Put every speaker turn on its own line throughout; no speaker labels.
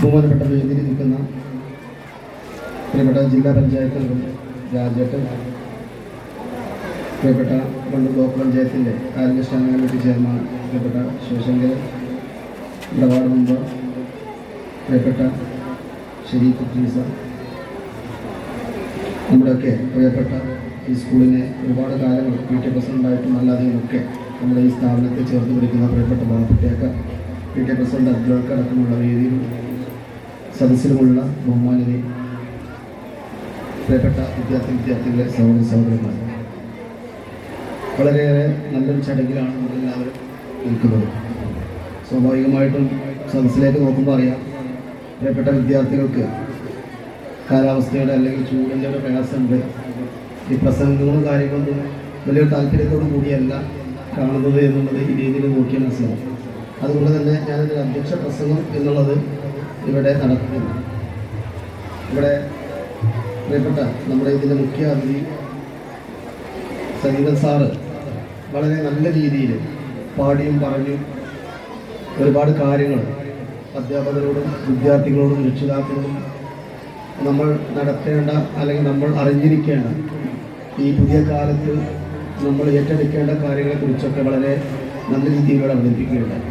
ബഹുമാനപ്പെട്ട വേദിയിൽ നിൽക്കുന്ന പ്രിയപ്പെട്ട ജില്ലാ പഞ്ചായത്ത് രാജ്യത്ത് പ്രിയപ്പെട്ട പണ്ട് ബ്ലോക്ക് പഞ്ചായത്തിന്റെ ആരോഗ്യ സ്റ്റാൻഡിംഗ് കമ്മിറ്റി ചെയർമാൻ പ്രിയപ്പെട്ട ശിവശങ്കർ ഇവിടെ വാർഡ് മെമ്പർ പ്രിയപ്പെട്ട ഷെരീഫ് കുട്ടീസ നമ്മുടെയൊക്കെ പ്രിയപ്പെട്ട ഈ സ്കൂളിനെ ഒരുപാട് കാലങ്ങൾ പി ടി പ്രസിഡന്റായിട്ടും അല്ലാതെയുമൊക്കെ നമ്മുടെ ഈ സ്ഥാപനത്തെ ചേർത്ത് പിടിക്കുന്ന പ്രിയപ്പെട്ട ബാബുട്ടിയൊക്കെ പി ടി പ്രസിഡന്റ് അബ്ദുൾക്ക് അടക്കമുള്ള വേദിയിലും സദസ്സിലുമുള്ള ബഹുമാനിനെ പ്രിയപ്പെട്ട വിദ്യാർത്ഥി വിദ്യാർത്ഥികളെ സഹോദരി സഹോദരന്മാർ വളരെയേറെ നല്ലൊരു ചടങ്ങിലാണ് നമ്മളെല്ലാവരും നിൽക്കുന്നത്. സ്വാഭാവികമായിട്ടും സദസ്സിലേക്ക് നോക്കുമ്പോൾ അറിയാം പ്രിയപ്പെട്ട വിദ്യാർത്ഥികൾക്ക് കാലാവസ്ഥയുടെ അല്ലെങ്കിൽ ചൂടിന്റെ ഒരു പ്രയാസമുണ്ട്. ഈ പ്രസംഗങ്ങളും കാര്യങ്ങളൊന്നും വലിയൊരു താല്പര്യത്തോടു കൂടിയല്ല കാണുന്നത് എന്നുള്ളത് ഈ രീതിയിൽ നോക്കിയാൽ മനസ്സിലാവും. അതുകൊണ്ട് തന്നെ ഞാനൊരു അധ്യക്ഷ പ്രസംഗം എന്നുള്ളത് ഇവിടെ നടക്കുന്നത് ഇവിടെ പ്രിയപ്പെട്ട നമ്മുടെ ഇതിന്റെ മുഖ്യ അതിഥി സംഗീതൻ സാറ് വളരെ നല്ല രീതിയിൽ പാടിയും പറഞ്ഞും ഒരുപാട് കാര്യങ്ങൾ അധ്യാപകരോടും വിദ്യാർത്ഥികളോടും രക്ഷിതാക്കളോടും നമ്മൾ നടത്തേണ്ട അല്ലെങ്കിൽ നമ്മൾ അറിഞ്ഞിരിക്കേണ്ട ഈ പുതിയ കാലത്ത് നമ്മൾ ഏറ്റെടുക്കേണ്ട കാര്യങ്ങളെക്കുറിച്ചൊക്കെ വളരെ നല്ല രീതിയിലൂടെ അവതരിപ്പിക്കുകയുണ്ടായി.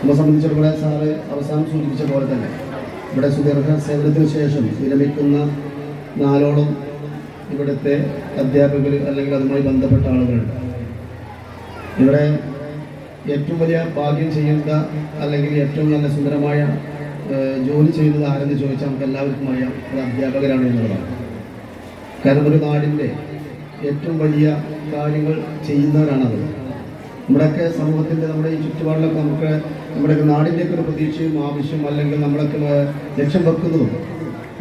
നമ്മളെ സംബന്ധിച്ചിടത്തോളം സാറ് അവസാനം സൂചിപ്പിച്ച പോലെ തന്നെ ഇവിടെ സുദീർഘ സേവനത്തിന് ശേഷം വിരമിക്കുന്ന നാലോളം ഇവിടുത്തെ അധ്യാപകർ അല്ലെങ്കിൽ അതുമായി ബന്ധപ്പെട്ട ആളുകളുണ്ട്. ഇവിടെ ഏറ്റവും വലിയ ഭാഗ്യം ചെയ്യുന്ന അല്ലെങ്കിൽ ഏറ്റവും നല്ല സുന്ദരമായ ജോലി ചെയ്യുന്നത് ആരെന്ന് ചോദിച്ചാൽ നമുക്ക് എല്ലാവർക്കും അറിയാം. അത് അധ്യാപകരാണ് എന്നുള്ളതാണ്. കാരണം ഒരു നാടിന്റെ ഏറ്റവും വലിയ കാര്യങ്ങൾ ചെയ്യുന്നവരാണത്. നമ്മുടെയൊക്കെ സമൂഹത്തിന്റെ നമ്മുടെ ഈ ചുറ്റുപാടിലൊക്കെ നമുക്ക് നമ്മുടെ നാടിന്റെയൊക്കെ ഒരു പ്രതീക്ഷയും ആവശ്യം അല്ലെങ്കിൽ നമ്മളൊക്കെ ലക്ഷ്യം വെക്കുന്നതും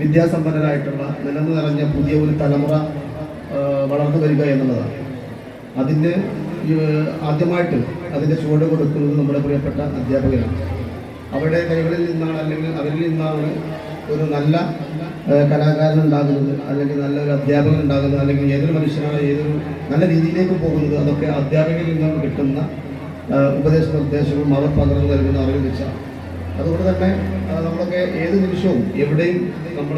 വിദ്യാസമ്പന്നരായിട്ടുള്ള നിലനിന്ന് നിറഞ്ഞ പുതിയ ഒരു തലമുറ വളർന്നു വരിക എന്നുള്ളതാണ്. അതിന് ആദ്യമായിട്ട് അതിന്റെ ചുവട് കൊടുക്കുന്നത് നമ്മുടെ പ്രിയപ്പെട്ട അധ്യാപകരാണ്. അവരുടെ കൈകളിൽ നിന്നാണ് അല്ലെങ്കിൽ അവരിൽ നിന്നാണ് ഒരു നല്ല കലാകാരൻ ഉണ്ടാകുന്നത് അല്ലെങ്കിൽ നല്ലൊരു അധ്യാപകൻ ഉണ്ടാകുന്നത് അല്ലെങ്കിൽ ഏതൊരു മനുഷ്യനാണ് ഏതൊരു നല്ല രീതിയിലേക്ക് പോകുന്നത് അതൊക്കെ അധ്യാപകരിൽ നിന്നും കിട്ടുന്ന ഉപദേശ നിർദ്ദേശവും അവർ പകർന്നു നൽകുന്ന അറിവ് വെച്ച അതുകൊണ്ട് തന്നെ നമ്മളൊക്കെ ഏത് നിമിഷവും എവിടെയും നമ്മൾ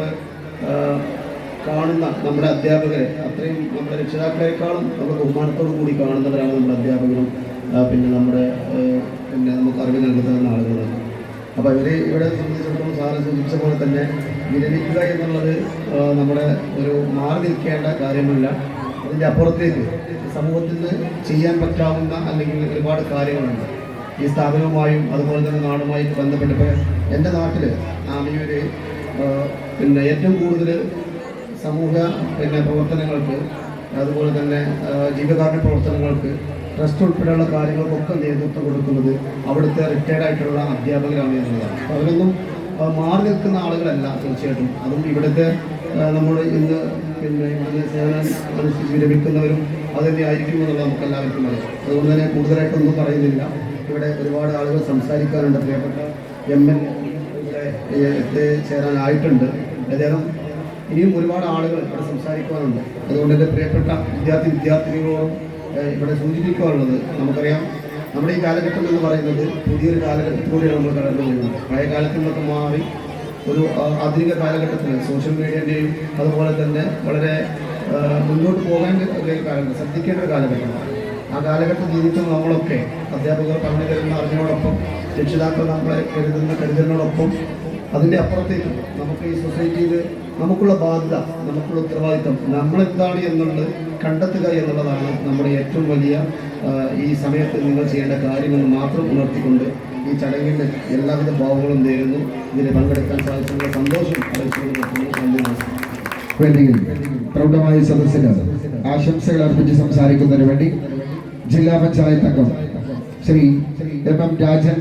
കാണുന്ന നമ്മുടെ അധ്യാപകരെ അത്രയും നമ്മുടെ രക്ഷിതാക്കളെക്കാളും നമ്മുടെ ബഹുമാനത്തോടു കൂടി കാണുന്നവരാണ് നമ്മുടെ അധ്യാപകരും പിന്നെ നമ്മുടെ പിന്നെ നമുക്ക് അറിവ് നൽകുന്ന ആളുകളാണ് അപ്പോൾ ഇവർ ഇവിടെ സംബന്ധിച്ചിടത്തോളം സാറ് സൂചിപ്പിച്ച പോലെ തന്നെ വിരമിക്കുക എന്നുള്ളത് നമ്മുടെ ഒരു മാറി നിൽക്കേണ്ട കാര്യമല്ല. അതിന്റെ അപ്പുറത്തേക്ക് സമൂഹത്തിന് ചെയ്യാൻ പറ്റാവുന്ന അല്ലെങ്കിൽ ഒരുപാട് കാര്യങ്ങളുണ്ട്. ഈ സ്ഥാപനവുമായും അതുപോലെ തന്നെ നാടുമായും ബന്ധപ്പെട്ടപ്പോൾ എന്റെ നാട്ടിൽ ആമിയൊരു പിന്നെ ഏറ്റവും കൂടുതൽ സമൂഹ പിന്നെ പ്രവർത്തനങ്ങൾക്ക് അതുപോലെ തന്നെ ജീവകാരുണ്യ പ്രവർത്തനങ്ങൾക്ക് ട്രസ്റ്റ് ഉൾപ്പെടെയുള്ള കാര്യങ്ങൾക്കൊക്കെ നേതൃത്വം കൊടുക്കുന്നത് അവിടുത്തെ റിട്ടയർഡ് ആയിട്ടുള്ള അധ്യാപകരാണ് എന്നുള്ളതാണ്. അവരൊന്നും മാറി നിൽക്കുന്ന ആളുകളല്ല തീർച്ചയായിട്ടും. അതും ഇവിടുത്തെ നമ്മുടെ ഇന്ന് പിന്നെ ഇവിടുത്തെ സേവനം അനുസരിച്ച് വിരമിക്കുന്നവരും അത് തന്നെ ആയിരിക്കും എന്നുള്ളത് നമുക്ക് എല്ലാവർക്കും അറിയാം. അതുകൊണ്ട് തന്നെ കൂടുതലായിട്ടൊന്നും പറയുന്നില്ല. ഇവിടെ ഒരുപാട് ആളുകൾ സംസാരിക്കാറുണ്ട് പ്രിയപ്പെട്ട എം എൽ ഇവിടെ എത്തിച്ചേരാനായിട്ടുണ്ട് അദ്ദേഹം ഇനിയും ഒരുപാട് ആളുകൾ ഇവിടെ സംസാരിക്കുവാനുണ്ട്. അതുകൊണ്ട് എന്റെ പ്രിയപ്പെട്ട വിദ്യാർത്ഥി വിദ്യാർത്ഥിനികളോടും ഇവിടെ സൂചിപ്പിക്കാറുള്ളത് നമുക്കറിയാം നമ്മുടെ ഈ കാലഘട്ടം എന്ന് പറയുന്നത് പുതിയൊരു കാലഘട്ടത്തിലൂടെയാണ് നമ്മൾ കടന്നു പോകുന്നത്. പഴയ കാലത്തിൽ നിന്നൊക്കെ മാറി ഒരു ആധുനിക കാലഘട്ടത്തിൽ സോഷ്യൽ മീഡിയന്റെയും അതുപോലെ തന്നെ വളരെ മുന്നോട്ട് പോകാൻ ഒരു കാലഘട്ടം ശ്രദ്ധിക്കേണ്ട ഒരു കാലഘട്ടമാണ്. ആ കാലഘട്ട ജീവിക്കുന്ന നമ്മളൊക്കെ അധ്യാപകർ പറഞ്ഞു തരുന്ന അറിവിനോടൊപ്പം രക്ഷിതാക്കൾ നമ്മളെ കരുതുന്ന കരുതലിനോടൊപ്പം അതിന്റെ അപ്പുറത്തേക്ക് നമുക്ക് ഈ സൊസൈറ്റിയിൽ നമുക്കുള്ള ബാധ്യത നമുക്കുള്ള ഉത്തരവാദിത്തം നമ്മളെന്താണ് എന്നുള്ളത് കണ്ടെത്തുക എന്നുള്ളതാണ് നമ്മുടെ ഏറ്റവും വലിയ ഈ സമയത്ത് നിങ്ങൾ ചെയ്യേണ്ട കാര്യമെന്ന് മാത്രം ഉണർത്തിക്കൊണ്ട് ഈ ചടങ്ങിന്റെ എല്ലാവിധ ഭാവങ്ങളും നേരുന്നു. ഇതിൽ പങ്കെടുക്കാൻ സാധിച്ചുള്ള സന്തോഷം
വേദിയിൽ പ്രൗഢമായ സദസ്സിന് ആശംസകൾ അർപ്പിച്ച് സംസാരിക്കുന്നതിന് വേണ്ടി ജില്ലാ പഞ്ചായത്ത് അംഗം ശ്രീ എം എം രാജൻ